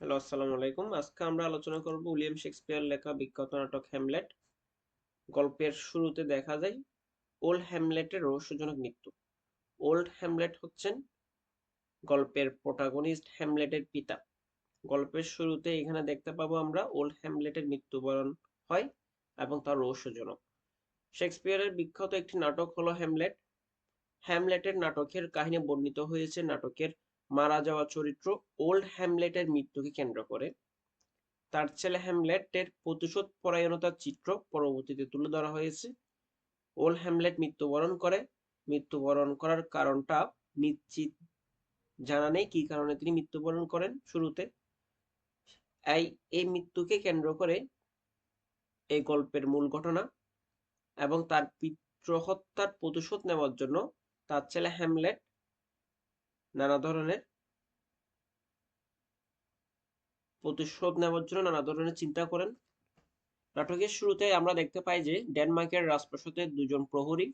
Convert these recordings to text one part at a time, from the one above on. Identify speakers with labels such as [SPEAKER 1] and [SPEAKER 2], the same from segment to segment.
[SPEAKER 1] Hello, আসসালামু আলাইকুম। আজকে আমরা আলোচনা করব উইলিয়াম শেক্সপিয়ার লেখা বিখ্যাত নাটক হ্যামলেট। গল্পের শুরুতে দেখা যায়, ওল্ড হ্যামলেটের রহস্যজনক মৃত্যু। ওল্ড হ্যামলেট হচ্ছেন গল্পের প্রোটাগনিস্ট হ্যামলেটের পিতা। গল্পের শুরুতে এখানে দেখতে পাবো আমরা ওল্ড হ্যামলেটের মৃত্যুবরণ হয় এবং তার রহস্যজনক। শেক্সপিয়ারের বিখ্যাত একটি নাটক হলো হ্যামলেট। হ্যামলেটের নাটকের কাহিনী বর্ণিত হয়েছে নাটকের মারা যাওয়া চরিত্র ওল্ড হ্যামলেটের মৃত্যুকে কেন্দ্র করে। তার ছেলে হ্যামলেটের প্রতিশোধ পরায়ণতার চিত্র পরবর্তীতে তুলে ধরা হয়েছে। ওল্ড হ্যামলেট মৃত্যুবরণ করে। মৃত্যুবরণ করার কারণটা নিশ্চিত জানা নেই কি কারণে তিনি মৃত্যুবরণ করেন শুরুতে। এই এই মৃত্যুকে কেন্দ্র করে এই গল্পের মূল ঘটনা এবং তার পিতৃহত্যার প্রতিশোধ নেওয়ার জন্য তার ছেলে হ্যামলেট নানা ধরনের প্রতিশোধ নেওয়ার জন্য নানা ধরনের চিন্তা করেন। নাটকের শুরুতে আমরা দেখতে পাই যে ডেনমার্কের রাজপ্রাসাদের দুজন প্রহরী,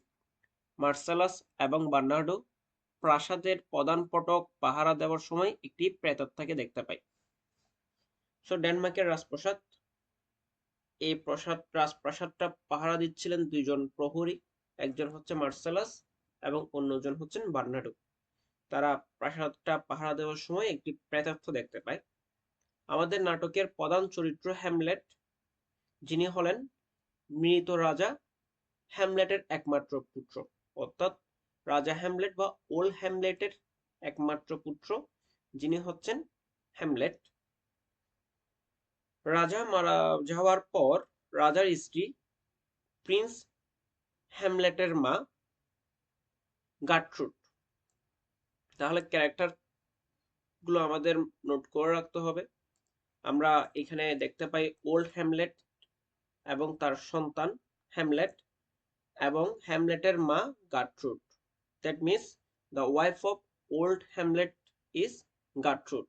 [SPEAKER 1] মার্সেলাস এবং বার্নার্ডো, প্রাসাদের প্রধান পটক পাহারা দেওয়ার সময় একটি প্রেতাত্মাকে দেখতে পাই। সো ডেনমার্কের রাজপ্রাসাদ, এই প্রাসাদ, রাজপ্রাসাদটা পাহারা দিচ্ছিলেন দুইজন প্রহরী, একজন হচ্ছে মার্সেলাস এবং অন্যজন হচ্ছেন বার্নার্ডো। তারা প্রাসাদটা পাহারা দেওয়ার সময় একটি প্রেতাত্ম দেখতে পায়। আমাদের নাটকের প্রধান চরিত্র হ্যামলেট, যিনি হলেন মৃত রাজা হ্যামলেটের একমাত্র পুত্র। অর্থাৎ রাজা হ্যামলেট বা ওল হ্যামলেটের একমাত্র পুত্র, যিনি হচ্ছেন হ্যামলেট। রাজা মারা যাওয়ার পর রাজার স্ত্রী প্রিন্স হ্যামলেটের মা গাট্রুড তাহলে ক্যারেক্টারগুলো আমাদের নোট করে রাখতে হবে। আমরা এখানে দেখতে পাই ওল্ড হ্যামলেট এবং তার সন্তান হ্যামলেট এবং হ্যামলেটের মা Gertrude that means the wife of old Hamlet is Gertrude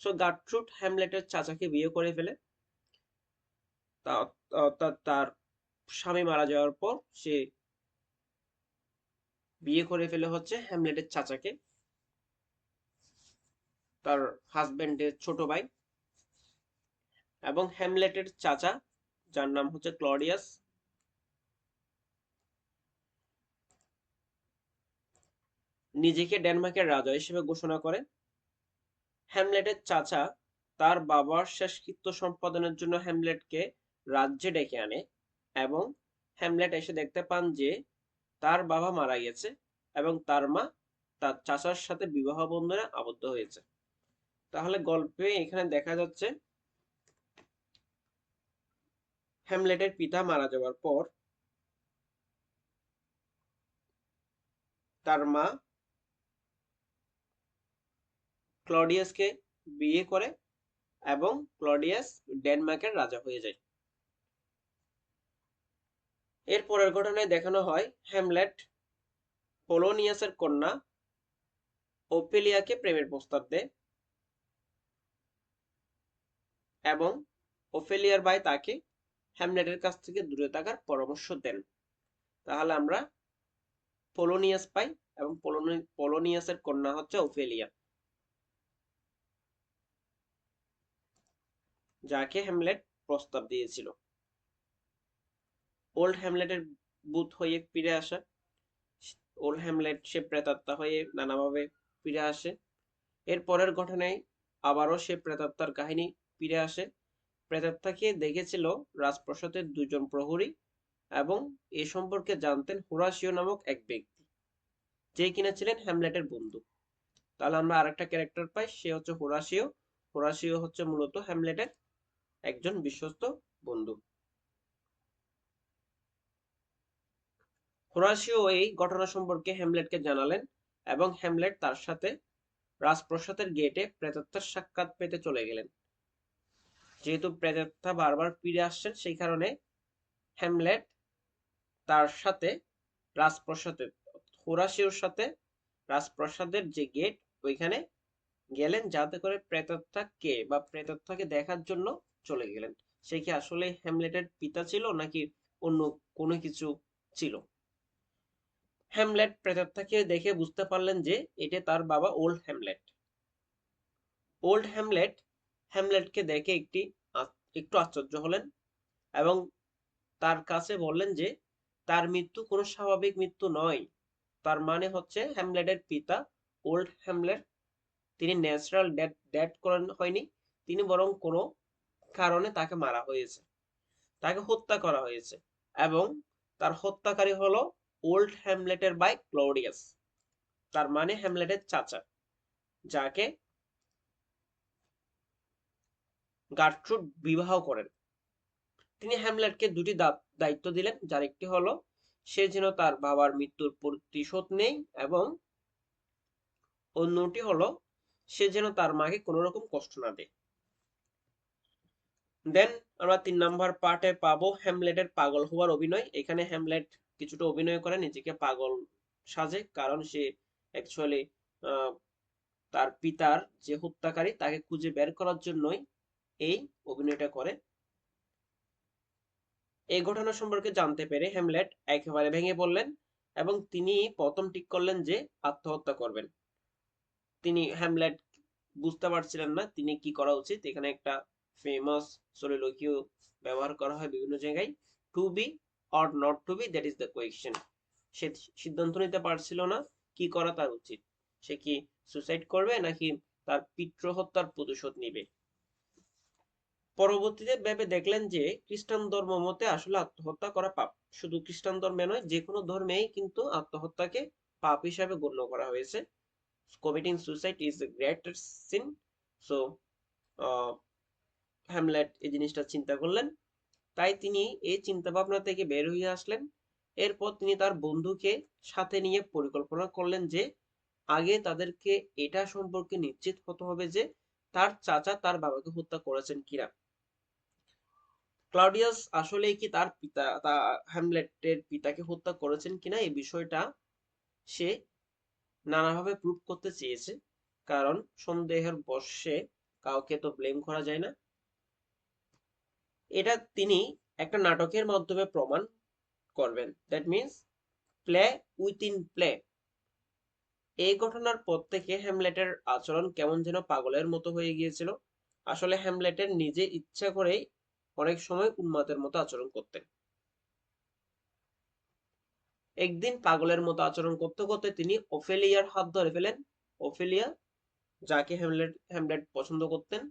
[SPEAKER 1] so Gertrude হ্যামলেটের চাচাকে বিয়ে করে ফেলে। তা তার স্বামী মারা যাওয়ার পর সে বিয়ে করে ফেলে হচ্ছে হ্যামলেটের চাচাকে। তার হাজবেন্ডের ছোট ভাই এবং হ্যামলেটের চাচা, যার নাম হচ্ছে ক্লডিয়াস। নিজেকে ডেনমার্কের রাজা হিসেবে ঘোষণা করে। হ্যামলেটের চাচা তার বাবার শেষকৃত্য সম্পাদনের জন্য হ্যামলেটকে রাজ্যে ডেকে আনে এবং হ্যামলেট এসে দেখতে পান যে তার বাবা মারা গেছে এবং তার মা তার চাচার সাথে বিবাহ বন্ধনে আবদ্ধ হয়েছে। তাহলে গল্পে এখানে দেখা যাচ্ছে হ্যামলেটের পিতা মারা যাওয়ার পর তার মা ক্লডিয়াসকে বিয়ে করে এবং ক্লডিয়াস ডেনমার্কের রাজা হয়ে যায়। এর পরের ঘটনায় দেখানো হয় হ্যামলেট পোলোনিয়াসের কন্যা ওপেলিয়াকে প্রেমের প্রস্তাব দেয়। এবং ওফেলিয়ার বাই তাকে হ্যামলেটের কাছ থেকে দূরে থাকার পরামর্শ দেন। তাহলে আমরা পোলোনিয়াস পাই এবং পোলোনিয়াসের কন্যা হচ্ছে ওফেলিয়া যাকে হ্যামলেট প্রস্তাব দিয়েছিল। ওল্ড হ্যামলেটের বুথ হয়ে ফিরে আসা। ওল্ড হ্যামলেট সে প্রেতাত্মা হয়ে নানাভাবে ফিরে আসে। এর পরের ঘটনায় আবারও সে প্রেতাত্মার কাহিনী ফিরে আসে। প্রেতাত্মাকে দেখেছিল রাজপ্রসাদের দুজন প্রহরী এবং এ সম্পর্কে জানতেন হোরাসিও নামক এক ব্যক্তি, যে কিনা ছিলেন হ্যামলেটের বন্ধু তাহলে আমরা আরেকটা ক্যারেক্টার পাই, সে হচ্ছে হোরাসিও হোরাসিও হচ্ছে মূলত হ্যামলেটের একজন বিশ্বস্ত বন্ধু। হোরাসিও এই ঘটনা সম্পর্কে হ্যামলেটকে জানালেন এবং হ্যামলেট তার সাথে রাজপ্রসাদের গেটে প্রেতাত্মার সাক্ষাৎ পেতে চলে গেলেন। যেহেতু প্রেতাত্মা বারবার ফিরে আসছেন, সেই কারণে হ্যামলেট তার সাথে রাজপ্রসাদের হোরাসিওর সাথে রাজপ্রসাদের যে গেট ওইখানে গেলেন যাতে করে প্রেতাত্মা কে বা প্রেতাত্মাকে দেখার জন্য চলে গেলেন। সে কি আসলে হ্যামলেটের পিতা ছিল নাকি অন্য কোনো কিছু ছিল? হ্যামলেট প্রেতাত্মাকে দেখে বুঝতে পারলেন যে এটা তার বাবা ওল্ড হ্যামলেট ওল্ড হ্যামলেট হ্যামলেটকে দেখে একটি একটু আশ্চর্য হলেন এবং তার কাছে বললেন যে, তার মৃত্যু কোনো স্বাভাবিক মৃত্যু নয়। তার মানে হচ্ছে হ্যামলেটের পিতা ওল্ড হ্যামলেট তিনি ন্যাচারাল ডেথ ডেথ করেন, হয়নি। তিনি বরং কোনো কারণে তাকে মারা হয়েছে। তাকে হত্যা করা হয়েছে এবং তার হত্যাকারী হলো ওল্ড হ্যামলেটের বাই ক্লোডিয়াস তার মানে হ্যামলেটের চাচা, যাকে গার্ট্রুড বিবাহ করেন। তিনি হ্যামলেটকে দুটি দায়িত্ব দিলেন, যার একটি হলো, সে যেন তার বাবার মৃত্যুর প্রতিশোধ নেই এবং অন্যটি হলো, সে যেন তার মাকে কোনো রকম কষ্ট না দেয়। দেন আমরা তিন নাম্বার পার্টে পাবো হ্যামলেটের পাগল হওয়ার অভিনয়। এখানে হ্যামলেট কিছুটা অভিনয় করে, নিজেকে পাগল সাজে, কারণ সে অ্যাকচুয়ালি তার পিতার যে হত্যাকারী, তাকে খুঁজে বের করার জন্যই এই অভিনয়টা করে। এই ঘটনা সম্পর্কে জানতে পেরে হ্যামলেট একেবারে ভেঙে পড়লেন এবং তিনি প্রথম ঠিক করলেন যে আত্মহত্যা করবেন। তিনি হ্যামলেট বুঝতে পারছিলেন না তিনি কি করা উচিত। এখানে একটা ফেমাস সলিলোকিও ব্যবহার করা হয় বিভিন্ন জায়গায়। To be or not to be that is the question সে সিদ্ধান্ত নিতে পারছিল না কি করা তার উচিত। সে কি সুসাইড করবে নাকি তার পিতৃ হত্যার প্রতিশোধ নিবে? পরবর্তীতে ভেবে দেখলেন যে খ্রিস্টান ধর্ম মতে আসলে আত্মহত্যা করা পাপ। শুধু খ্রিস্টান ধর্মে নয়, যে কোনো ধর্মেই কিন্তু আত্মহত্যাকে পাপ হিসাবে গণ্য করা হয়েছে। Committing suicide is a greatest sin so Hamlet এই জিনিসটা চিন্তা করলেন। তাই তিনি এই চিন্তা ভাবনা থেকে বের হয়ে আসলেন। এরপর তিনি তার বন্ধুকে সাথে নিয়ে পরিকল্পনা করলেন যে আগে তাদেরকে এটা সম্পর্কে নিশ্চিত হতে হবে যে তার চাচা তার বাবাকে হত্যা করেছেন কিনা। ক্লাউডিয়াস আসলে কি তার পিতা, তা হ্যামলেটের পিতাকে হত্যা করেছেন কিনা এই বিষয়টা সে নানাভাবে প্রুভ করতে চেয়েছে। কারণ সন্দেহের বর্ষে কাউকে তো ব্লেম করা যায় না। এটা তিনি একটা নাটকের মাধ্যমে প্রমাণ করবেন। That means play within play এই ঘটনার পর থেকে হ্যামলেটের আচরণ কেমন যেন পাগলের মতো হয়ে গিয়েছিল। আসলে হ্যামলেটের নিজে ইচ্ছা করেই অনেক সময় উন্মাদের মতো আচরণ করতেন। একদিন পাগলের মতো আচরণ করতে করতে তিনি ওফেলিয়ার হাত ধরে ফেলেন। ওফেলিয়া, যাকে হ্যামলেট হ্যামলেট পছন্দ করতেন।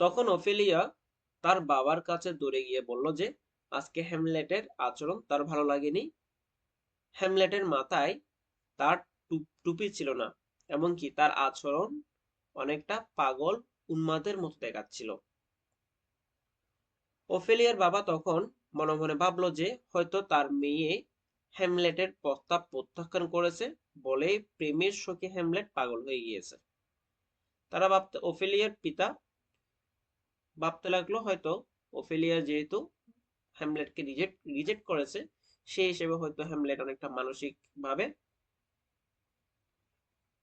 [SPEAKER 1] তখন ওফেলিয়া তার বাবার কাছে দৌড়ে গিয়ে বলল যে, আজকে হ্যামলেটের আচরণ তার ভালো লাগেনি। হ্যামলেটের মাথায় তার টুপি ছিল না। এমনকি তার আচরণ অনেকটা পাগল উন্মাদের মতো দেখাচ্ছিল। ওফেলিয়ার বাবা তখন মনে মনে ভাবলো যে হয়তো তার মেয়ে হ্যামলেটের প্রস্তাব প্রত্যাখ্যান করেছে বলে প্রেমের শোকে হ্যামলেট পাগল হয়ে গিয়েছে। তারা ভাবতে ওফেলিয়ার পিতা ভাবতে লাগল হয়তো ওফেলিয়া যেহেতু হ্যামলেটকে রিজেক্ট রিজেক্ট করেছে, সেই হিসেবে হয়তো হ্যামলেট অনেকটা মানসিক ভাবে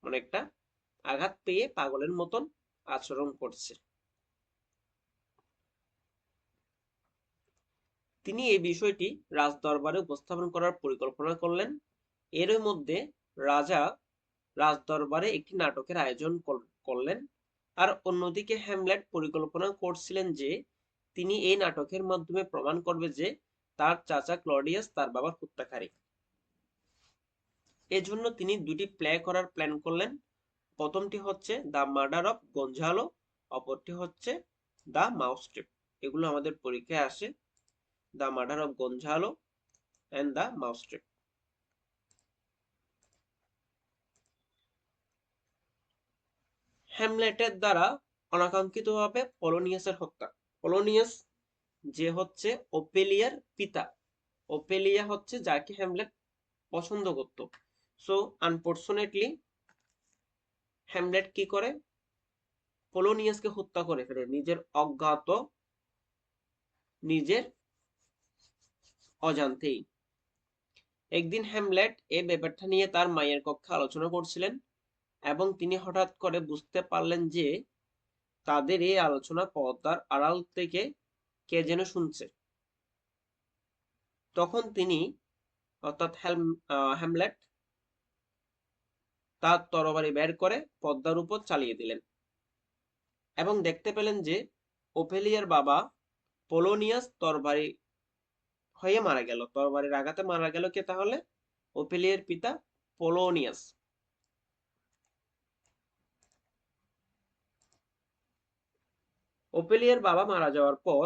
[SPEAKER 1] অনেকটা আঘাত পেয়ে পাগলের মতন আচরণ করছে। তিনি এই বিষয়টি রাজদরবারে উপস্থাপন করার পরিকল্পনা করলেন। এর মধ্যে রাজা রাজদরবারে একটি নাটকের আয়োজন করলেন। আর অন্যদিকে হ্যামলেট পরিকল্পনা করছিলেন যে, তিনি এই নাটকের মাধ্যমে প্রমাণ করবে যে, তার চাচা ক্লডিয়াস তার বাবার হত্যাকারী। এজন্য তিনি দুটি প্লে করার প্ল্যান করলেন। প্রথমটি হচ্ছে দ্য মার্ডার অফ গঞ্জালো অপরটি হচ্ছে দ্য মাউস এগুলো আমাদের পরীক্ষায় আসে। The murder of Gonzago and the mouse হ্যামলেটের দ্বারা অনাকাঙ্ক্ষিতভাবে পলোনিয়াসের হত্যা। পলোনিয়াস যে হচ্ছে ওপেলিয়ার পিতা। ওপেলিয়া হচ্ছে যাকে হ্যামলেট পছন্দ করত। সো আনফর্চুনেটলি হ্যামলেট কি করে? পোলোনিয়াসকে হত্যা করে ফেলে। নিজের অজ্ঞাত, নিজের অজান্তেই। একদিন হ্যামলেট এ ব্যাপারটা নিয়ে তার মায়ের কক্ষে আলোচনা করছিলেন এবং তিনি হঠাৎ করে বুঝতে পারলেন যে তাদের এই আলোচনা পর্দার আড়াল থেকে কে যেন শুনছে। তখন তিনি অর্থাৎ হ্যামলেট তার তরবারি বের করে পদ্মার উপর চালিয়ে দিলেন। এবং দেখতে পেলেন যে ওফেলিয়ার বাবা পোলোনিয়াস তরবারি হয়ে মারা গেল। তরবারির আঘাতে মারা গেল কে তাহলে? ওফেলিয়ার পিতা পোলোনিয়াস। ওপেলিয়ার বাবা মারা যাওয়ার পর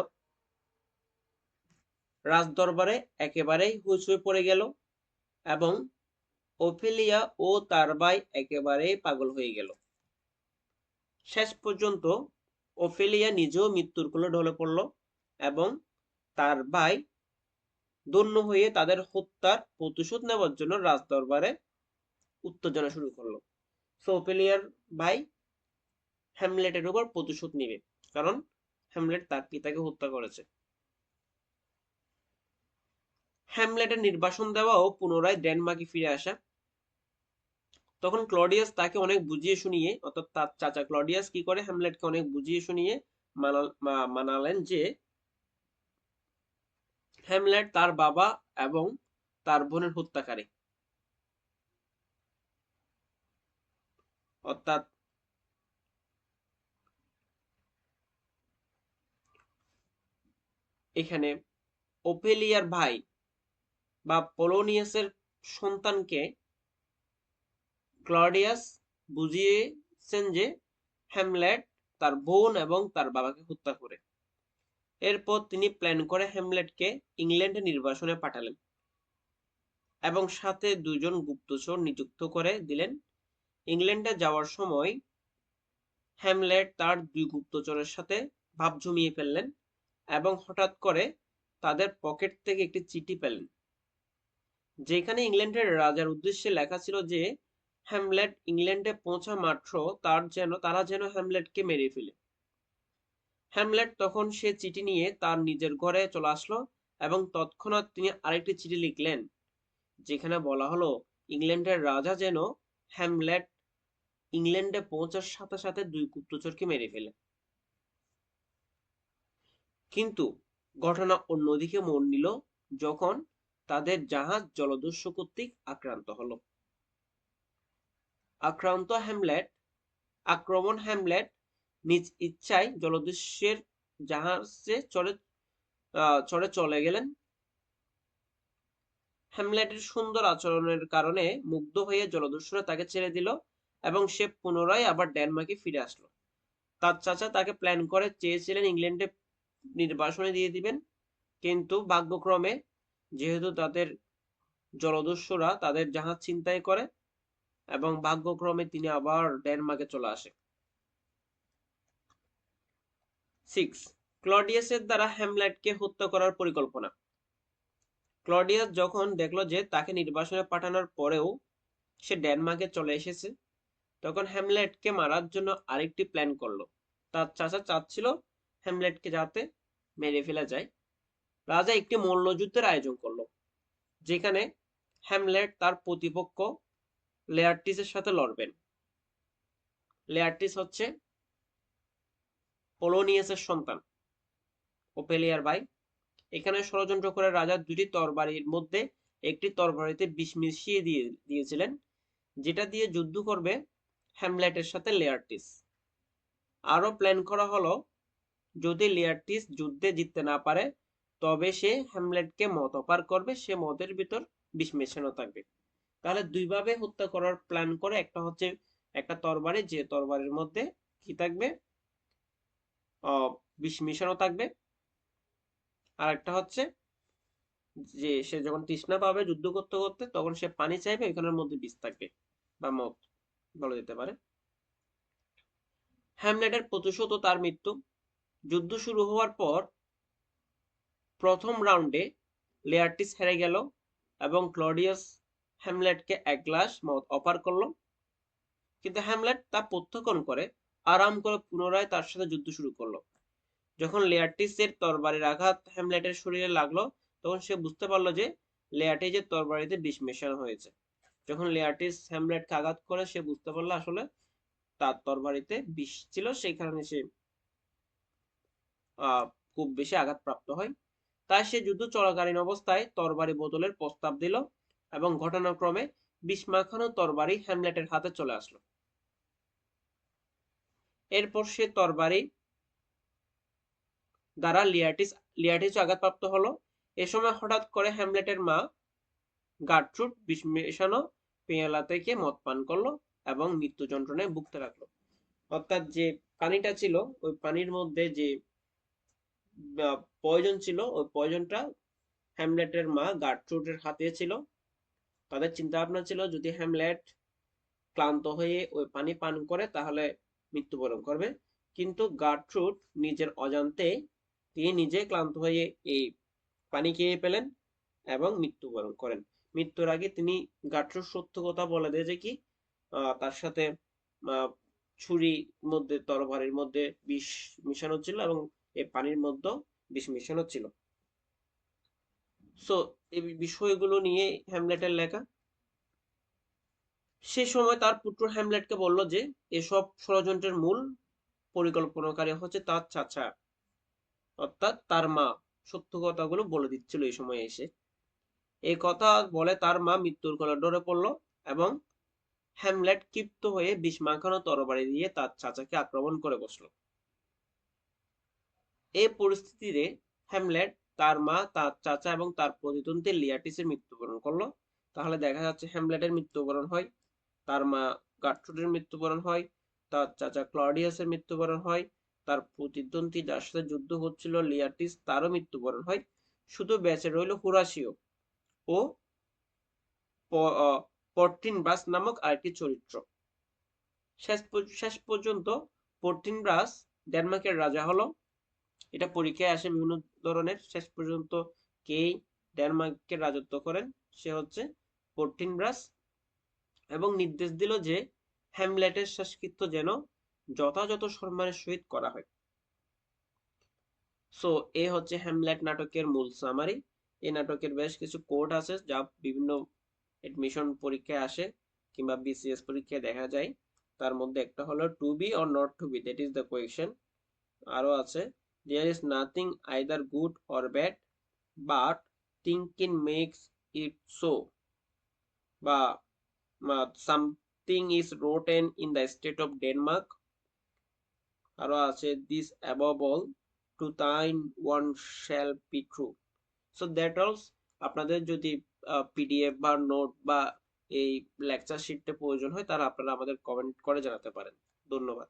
[SPEAKER 1] রাজদরবারে একেবারেই হুঁচুয়ে পড়ে গেল এবং ওফেলিয়া ও তার ভাই একেবারেই পাগল হয়ে গেল। শেষ পর্যন্ত ওফেলিয়া নিজেও মৃত্যুর কোলে ঢলে পড়ল এবং তার ভাই দন্য হয়ে তাদের হত্যার প্রতিশোধ নেওয়ার জন্য রাজদরবারে উত্তেজনা শুরু করল। সো ওফেলিয়ার ভাই হ্যামলেটের উপর প্রতিশোধ নিবে, কারণ হ্যামলেট তার পিতাকে হত্যা করেছে। হ্যামলেটের নির্বাসন দেওয়া ও পুনরায় ডেনমার্কে ফিরে আসা তখন ক্লডিয়াস তাকে অনেক বুঝিয়ে শুনিয়ে, অর্থাৎ তার চাচা ক্লডিয়াস কি করে হ্যামলেটকে অনেক বুঝিয়ে শুনিয়ে মানালেন যে হ্যামলেট তার বাবা এবং তার বোনের হত্যাকারী। অর্থাৎ এখানে ওপেলিয়ার ভাই বা পোলোনিয়াসের সন্তানকে ক্লডিয়াস বুঝিয়েছেন যে হ্যামলেট তার বোন এবং তার বাবাকে হত্যা করে। এরপর তিনি প্ল্যান করে হ্যামলেটকে ইংল্যান্ডে নির্বাসনে পাঠালেন এবং সাথে দুজন গুপ্তচর নিযুক্ত করে দিলেন। ইংল্যান্ডে যাওয়ার সময় হ্যামলেট তার দুই গুপ্তচরের সাথে ভাব জমিয়ে ফেললেন এবং হঠাৎ করে তাদের পকেট থেকে একটি চিঠি পেলেন, যেখানে ইংল্যান্ডের রাজার উদ্দেশ্যে লেখা ছিল যে হ্যামলেট ইংল্যান্ডে পৌঁছা মাত্র, তার যেন, তারা যেন হ্যামলেটকে মেরে ফেলে। হ্যামলেট তখন সে চিঠি নিয়ে তার নিজের ঘরে চলে আসলো এবং তৎক্ষণাৎ তিনি আরেকটি চিঠি লিখলেন, যেখানে বলা হলো, ইংল্যান্ডের রাজা যেন হ্যামলেট ইংল্যান্ডে পৌঁছার সাথে সাথে দুই গুপ্তচরকে মেরে ফেলে। কিন্তু ঘটনা অন্যদিকে মোড় নিল, যখন তাদের জাহাজ জলদস্যু কর্তৃক আক্রান্ত হলো। আক্রান্ত হ্যামলেট আক্রমণ হ্যামলেট নিজ ইচ্ছায় জলদস্যের জাহাজে চড়ে চড়ে চলে গেলেন। হ্যামলেটের সুন্দর আচরণের কারণে মুগ্ধ হয়ে জলদস্যুরা তাকে ছেড়ে দিল এবং সে পুনরায় আবার ডেনমার্কে ফিরে আসলো। তার চাচা তাকে প্ল্যান করে চেয়েছিলেন ইংল্যান্ডে নির্বাসনে দিয়ে দিবেন, কিন্তু ভাগ্যক্রমে যেহেতু তাদের জলদস্যুরা তাদের জাহাজ ছিনতাই করে এবং ভাগ্যক্রমে তিনি আবার ডেনমার্কে চলে আসে সিক্স ক্লডিয়াসের দ্বারা হ্যামলেটকে হত্যা করার পরিকল্পনা। ক্লডিয়াস যখন দেখল যে তাকে নির্বাসনে পাঠানোর পরেও সে ডেনমার্কে চলে এসেছে, তখন হ্যামলেটকে মারার জন্য আরেকটি প্ল্যান করল। তার চাচা চাচ্ছিল হ্যামলেটকে যাতে মেরে ফেলা যায়। রাজা একটি মল্লযুদ্ধের আয়োজন করল, যেখানে হ্যামলেট তার প্রতিপক্ষ লেয়ারটিসের সাথে লড়বেন। লেয়ারটিস হচ্ছে পোলোনিয়াসের সন্তান ওপেলিয়ার ভাই এখানে ষড়যন্ত্র করে রাজা দুটি তরবারির মধ্যে একটি তরবারিতে বিষ মিশিয়ে দিয়ে, দিয়েছিলেন, যেটা দিয়ে যুদ্ধ করবে হ্যামলেটের সাথে লেয়ারটিস আরও প্ল্যান করা হলো, যদি লিয়ারটিস যুদ্ধে জিততে না পারে, তবে সে হ্যামলেটকে মত অপার করবে, সে মদের ভিতর বিষ মেশানো থাকবে। তাহলে দুইভাবে হত্যা করার প্ল্যান করে একটা হচ্ছে একটা তরবারি, যে তরবারির মধ্যে কি থাকবে? বিষ মিশানো থাকবে। আর একটা হচ্ছে যে সে যখন তৃষ্ণা পাবে যুদ্ধ করতে করতে, তখন সে পানি চাইবে, ওইখানের মধ্যে বিষ থাকবে বা মদ, বলা যেতে পারে। হ্যামলেটের প্রতিশোধ তার মৃত্যু। যুদ্ধ শুরু হওয়ার পর প্রথম রাউন্ডে লেয়ারটিস হেরে গেল এবং ক্লডিয়াস হ্যামলেটকে এক গ্লাস মদ অফার করল। কিন্তু হ্যামলেট তা প্রত্যাখ্যান করে আরাম করে পুনরায় তার সাথে যুদ্ধ শুরু করল। যখন লেয়ারটিসের তরবারির আঘাত হ্যামলেটের শরীরে লাগল, তখন সে বুঝতে পারল যে লেয়ার্টিসের তরবারিতে বিষ মেশানো হয়েছে। যখন লেয়ার্টিস হ্যামলেটকে আঘাত করে, সে বুঝতে পারল আসলে তার তরবারিতে বিষ ছিল, সেই কারণে সে খুব বেশি আঘাতপ্রাপ্ত হয়। তাই সে যুদ্ধ চলাকালীন অবস্থায় তরবারি বদলের প্রস্তাব দিল। এবং ঘটনাক্রমে বিষ মাখানো তরবারি হ্যামলেটের হাতে চলে আসলো। এরপর সে তরবারি দ্বারা লিয়াটিস লিয়াটিস আঘাতপ্রাপ্ত হলো। এ সময় হঠাৎ করে হ্যামলেটের মা গাট্রুড বিষ মেশানো পেয়ালা থেকে মদ পান করল এবং মৃত্যু যন্ত্রণায় ভুগতে লাগল। অর্থাৎ যে পানিটা ছিল, ওই পানির মধ্যে যে পয়জন ছিল, ওই পয়জনটা হ্যামলেটের মা গাট্রুডের হাতে ছিল। তাদের চিন্তা ভাবনা ছিল যদি হ্যামলেট ক্লান্ত হয়ে ওই পানি পান করে, তাহলে মৃত্যুবরণ করবে। কিন্তু গাট্রুড নিজের অজান্তে তিনি নিজে ক্লান্ত হয়ে এই পানি খেয়ে পেলেন এবং মৃত্যুবরণ করেন। মৃত্যুর আগে তিনি গাট্রুড সত্য কথা বলে দেয় যে কি তার সাথে ছুরির মধ্যে, তরবারির মধ্যে বিষ মিশানো ছিল এবং এই পানির মধ্যে বিষ মিশানো ছিল। সো এই বিষয়গুলো নিয়ে হ্যামলেটের লেখা। সে সময় তার পুত্র হ্যামলেটকে বলল যে, এসব ষড়যন্ত্রের মূল পরিকল্পনাকারী হচ্ছে তার চাচা, অর্থাৎ তার মা। সত্য কথাগুলো বলে দিচ্ছিল এই সময় এসে। এই কথা বলে তার মা মৃত্যুর কোলে ডরে পড়ল এবং হ্যামলেট ক্ষিপ্ত হয়ে বিষ মাখানো তরবারি দিয়ে তার চাচাকে আক্রমণ করে বসল। এই পরিস্থিতিতে হ্যামলেট তার মা, তার চাচা এবং তার প্রতিদ্বন্দ্বী লিয়াটিসের মৃত্যুবরণ করল। তাহলে দেখা যাচ্ছে হ্যামলেটের মৃত্যুবরণ হয়, তার মা গাট্রুডের মৃত্যুবরণ হয়, তার চাচা ক্লডিয়াসের মৃত্যুবরণ হয়, তার প্রতিদ্বন্দ্বী যার সাথে যুদ্ধ হচ্ছিল লিয়াটিস তারও মৃত্যুবরণ হয়। শুধু বেঁচে রইল হুরাসিও ও পর্টিন ব্রাস নামক আরেকটি চরিত্র। শেষ শেষ পর্যন্ত পর্টিন ব্রাস ডেনমার্কের রাজা হলো। এটা পরীক্ষায় আসে বিভিন্ন ধরনের। শেষ পর্যন্ত কে ডেনমার্কের রাজত্ব করেন, সে হচ্ছে পর্টিন ব্রাস এবং নির্দেশ দিল যে হ্যামলেটের শেষকৃত্য যেন যথাযথ সম্মানের সহিত করা হয়। সো এ হচ্ছে হ্যামলেট নাটকের মূল সামারি এই নাটকের বেশ কিছু কোড আছে যা বিভিন্ন এডমিশন পরীক্ষায় আসে কিংবা বিসিএস পরীক্ষায় দেখা যায়। তার মধ্যে একটা হলো to be or not to be that is the question আরও আছে there is nothing either good or bad but thinking makes it so বা something is rotten in the state of Denmark আরও আছে this above all to time one shall be true so that অলস আপনাদের যদি PDF বা note বা এই lecture শিটটা প্রয়োজন হয় তারা আপনারা আমাদের কমেন্ট করে জানাতে পারেন। ধন্যবাদ।